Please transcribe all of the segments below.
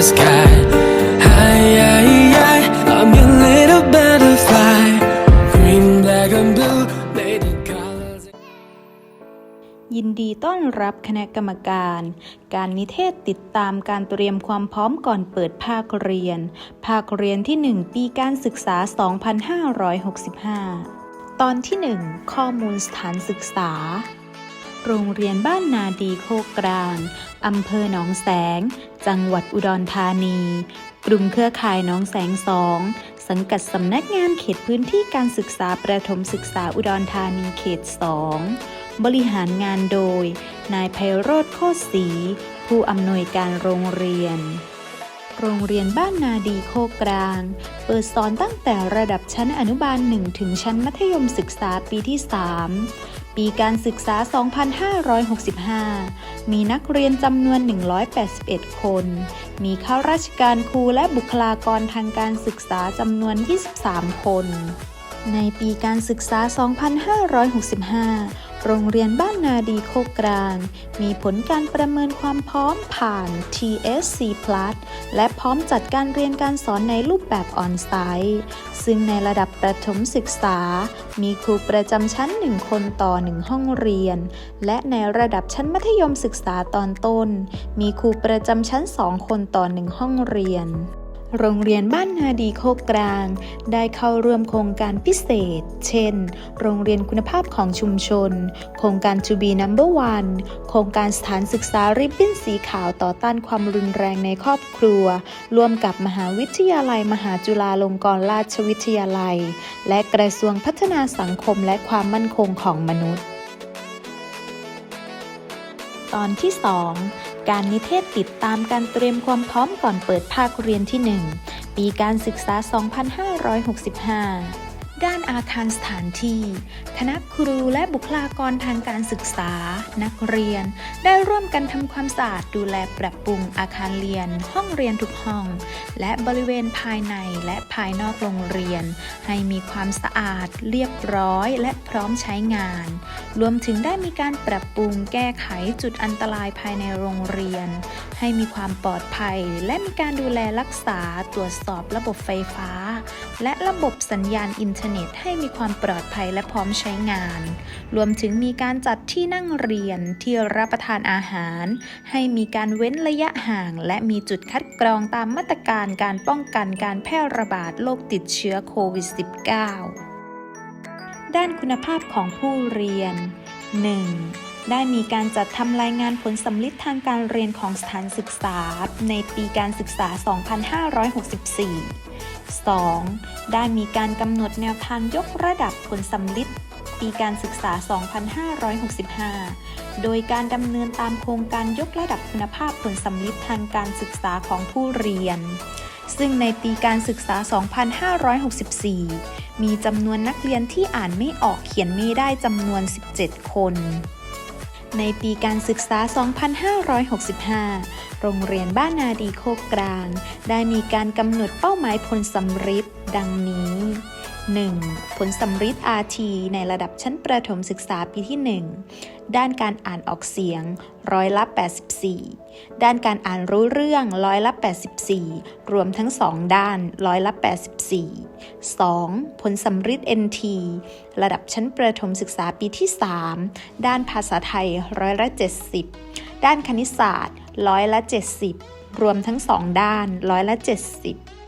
the sky. Hi, hi, hi, I'm your little butterfly. Green, black, and blue, may the colors. ยินดีต้อนรับคณะกรรมการ การนิเทศติดตามการเตรียมความพร้อมก่อนเปิดภาคเรียน ภาคเรียนที่ 1 ปีการศึกษา 2565 ตอนที่ 1 ข้อมูลสถานศึกษา โรงเรียนบ้านนาดีโคกกลาง อำเภอหนองแสง จังหวัดอุดรธานี กลุ่มเครือข่ายหนองแสงสอง สังกัดสำนักงานเขตพื้นที่การศึกษาประถมศึกษาอุดรธานีเขต2บริหารงานโดย นายไพโรธโคตรศรี ผู้อำนวยการโรงเรียนโรงเรียนบ้านนาดีโคกกลาง เปิดสอนตั้งแต่ระดับชั้นอนุบาล 1 ถึงชั้นมัธยมศึกษาปีที่ 3 ปีการศึกษา 2565 มีนักเรียนจำนวน 181 คน มีข้าราชการครูและบุคลากรทางการศึกษาจำนวน 23 คน ในปีการศึกษา 2565 โรงเรียนบ้านนาดีโคกลาง มีผลการประเมินความพร้อมผ่าน TSC Plus และพร้อมจัดการเรียนการสอนในรูปแบบออนไซต์ซึ่งในระดับประถมศึกษา มีครูประจำชั้น 1 คนต่อ 1 ห้องเรียน และในระดับชั้นมัธยมศึกษาตอนต้น มีครูประจำชั้น 2 คนต่อ 1 ห้องเรียน โรงเรียนบ้านนาดีโคกกลาง ได้เข้าร่วมโครงการพิเศษ เช่น โรงเรียนคุณภาพของชุมชน โครงการ To be number one โครงการสถานศึกษาริบบิ้นสีขาวต่อต้านความรุนแรงในครอบครัว ร่วมกับมหาวิทยาลัย มหาจุฬาลงกรณราชวิทยาลัย และกระทรวงพัฒนาสังคมและความมั่นคงของมนุษย์ ตอนที่ 2 การนิเทศติดตามการเตรียมความพร้อมก่อนเปิดภาคเรียนที่ 1 ปีการศึกษา 2565 ด้านอาคารสถานที่คณะครูและบุคลากรทางการศึกษา นักเรียน ได้ร่วมกันทำความสะอาดดูแลปรับปรุงอาคารเรียน ห้องเรียนทุกห้อง และบริเวณภายในและภายนอกโรงเรียน ให้มีความสะอาด เรียบร้อย และพร้อมใช้งาน รวมถึงได้มีการปรับปรุงแก้ไขจุดอันตรายภายในโรงเรียน ให้มีความปลอดภัย และมีการดูแลรักษาตรวจสอบระบบไฟฟ้า และระบบสัญญาณอินเทอร์เน็ตให้มีความปลอดภัยและพร้อมใช้งาน รวมถึงมีการจัดที่นั่งเรียนที่รับประทานอาหาร ให้มีการเว้นระยะห่าง และมีจุดคัดกรองตามมาตรการการป้องกันการแพร่ระบาดโรคติดเชื้อโควิด -19 ด้านคุณภาพของผู้เรียน 1. ได้มีการจัดทำรายงานผลสำลิดทางการเรียนของสถานศึกษาในปีการศึกษา 2564 2. ได้มีการกำหนดแนวทางยกระดับผลสำลิดปีการศึกษา 2565 โดยการดำเนินตามโครงการยกระดับคุณภาพผลสำลิดทางการศึกษาของผู้เรียน ซึ่งในปีการศึกษา 2564 มีจำนวนนักเรียนที่อ่านไม่ออกเขียนไม่ได้จำนวน 17 คน ในปีการศึกษา 2565 โรงเรียนบ้านนาดีโคกกลาง ได้มีการกำหนดเป้าหมายผลสำฤทธิ์ดังนี้ 1. ผลสำฤทธิ์ RT ในระดับชั้นประถมศึกษาปีที่ 1 ด้านการอ่านออกเสียงร้อยละ 84 ด้านการอ่านรู้เรื่องร้อยละ 84 รวมทั้ง 2 ด้านร้อยละ 84 2. ผลสำฤทธิ์ NT ระดับชั้นประถมศึกษาปีที่ 3 ด้านภาษาไทยร้อยละ 70 ด้านคณิตศาสตร์ร้อยละ 70 รวมทั้ง 2 ด้านร้อยละ 70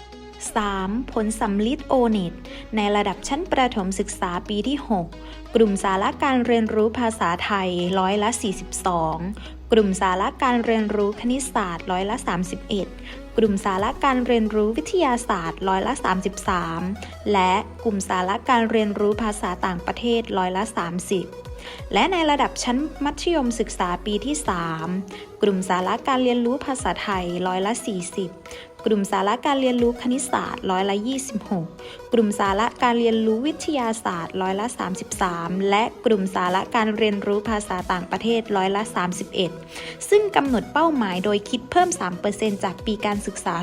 3. ผลสำลิดโอเน็ตในระดับชั้นประถมศึกษาปีที่ 6 กลุ่มสาระการเรียนรู้ภาษาไทยร้อยละ 42 กลุ่มสาระการเรียนรู้คณิตศาสตร์ร้อยละ 31 กลุ่มสาระการเรียนรู้วิทยาศาสตร์ร้อยละ 33 และกลุ่มสาระการเรียนรู้ภาษาต่างประเทศร้อยละ 30และในระดับชั้นมัธยมศึกษาปีที่ 3 กลุ่มสาระการเรียนรู้ภาษาไทยร้อยละ 40 กลุ่มสาระการเรียนรู้คณิตศาสตร์ร้อยละ 26 กลุ่มสาระการเรียนรู้วิทยาศาสตร์ร้อยละ 33 และกลุ่มสาระการเรียนรู้ภาษาต่างประเทศร้อยละ 31 ซึ่งกำหนดเป้าหมายโดยคิดเพิ่ม 3%จากปีการศึกษา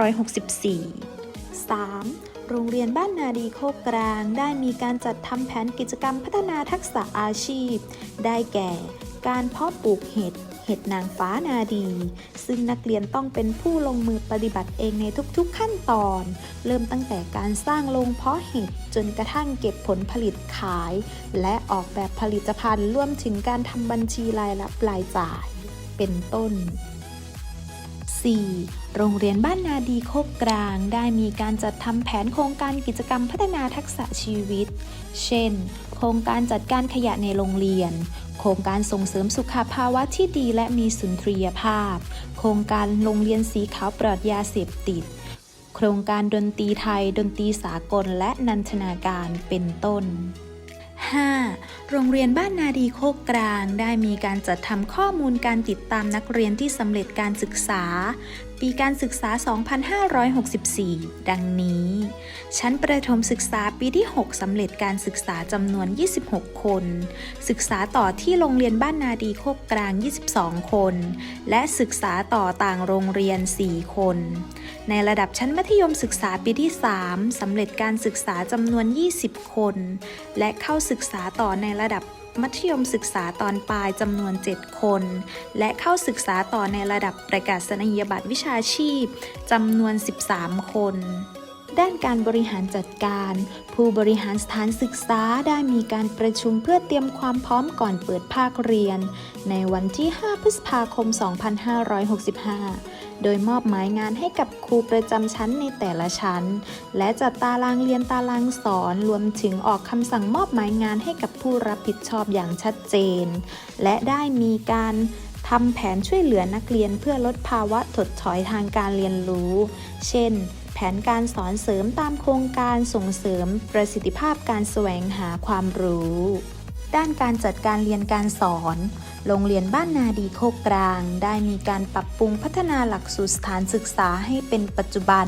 2564 3. โรงเรียนบ้านนาดีโคกกลาง ได้มีการจัดทำแผนกิจกรรมพัฒนาทักษะอาชีพ ได้แก่ การเพาะปลูกเห็ด เห็ดนางฟ้านาดี ซึ่งนักเรียนต้องเป็นผู้ลงมือปฏิบัติเองในทุกๆขั้นตอน เริ่มตั้งแต่การสร้างโรงเพาะเห็ดจนกระทั่งเก็บผลผลิตขาย และออกแบบผลิตภัณฑ์ร่วมถึงการทำบัญชีรายรับรายจ่าย เป็นต้น 4. โรงเรียนบ้านนาดีโคกกลาง ได้มีการจัดทำแผนโครงการกิจกรรมพัฒนาทักษะชีวิต เช่น โครงการจัดการขยะในโรงเรียน โครงการส่งเสริมสุขภาวะที่ดีและมีสุนทรียภาพ โครงการโรงเรียนสีขาวปลอดยาเสพติด โครงการดนตรีไทย ดนตรีสากลและนันทนาการเป็นต้น 5. โรงเรียนบ้านนาดีโคกกลาง ได้มีการจัดทำข้อมูลการติดตามนักเรียนที่สำเร็จการศึกษา ปีการศึกษา 2564 ดังนี้ ชั้นประถมศึกษาปีที่ 6 สำเร็จการศึกษาจำนวน 26 คน ศึกษาต่อที่โรงเรียนบ้านนาดีโคกกลาง 22 คน และศึกษาต่อต่างโรงเรียน 4 คน ในระดับชั้นมัธยมศึกษาปีที่ 3 สำเร็จการศึกษาจำนวน 20 คน และเข้าศึกษาต่อในระดับ มัธยมศึกษาตอนปลายจำนวน 7 คน และเข้าศึกษาต่อในระดับประกาศนียบัตรวิชาชีพจำนวน 13 คนด้านการบริหารจัดการ ผู้บริหารสถานศึกษาได้มีการประชุมเพื่อเตรียมความพร้อมก่อนเปิดภาคเรียน ในวันที่ 5 พฤษภาคม 2565 โดยมอบหมายงานให้กับครูประจำชั้นในแต่ละชั้น และจัดตารางเรียนตารางสอน รวมถึงออกคำสั่งมอบหมายงานให้กับผู้รับผิดชอบอย่างชัดเจน และได้มีการทำแผนช่วยเหลือนักเรียนเพื่อลดภาวะถดถอยทางการเรียนรู้ เช่น แผนการสอนเสริมตามโครงการส่งเสริมประสิทธิภาพการแสวงหาความรู้ ด้านการจัดการเรียนการสอน โรงเรียนบ้านนาดีโคกกลาง ได้มีการปรับปรุงพัฒนาหลักสูตรสถานศึกษาให้เป็นปัจจุบัน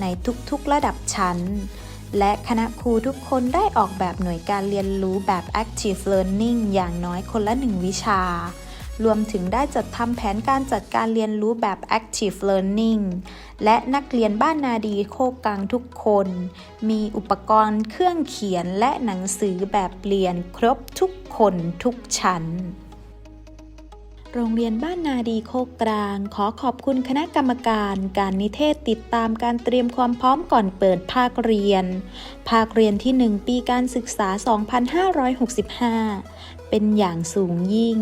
ในทุกๆระดับชั้น และคณะครูทุกคนได้ออกแบบหน่วยการเรียนรู้แบบ active learning อย่างน้อยคนละหนึ่งวิชา รวมถึงได้จัดทำแผนการจัดการเรียนรู้แบบ active learning และนักเรียนบ้านนาดีโคกกลางทุกคน มีอุปกรณ์เครื่องเขียนและหนังสือแบบเรียนครบทุกคนทุกชั้น โรงเรียนบ้านนาดีโคกกลาง ขอขอบคุณคณะกรรมการ การนิเทศติดตามการเตรียมความพร้อมก่อนเปิดภาคเรียน ภาคเรียนที่ 1 ปีการศึกษา 2565 เป็นอย่างสูงยิ่ง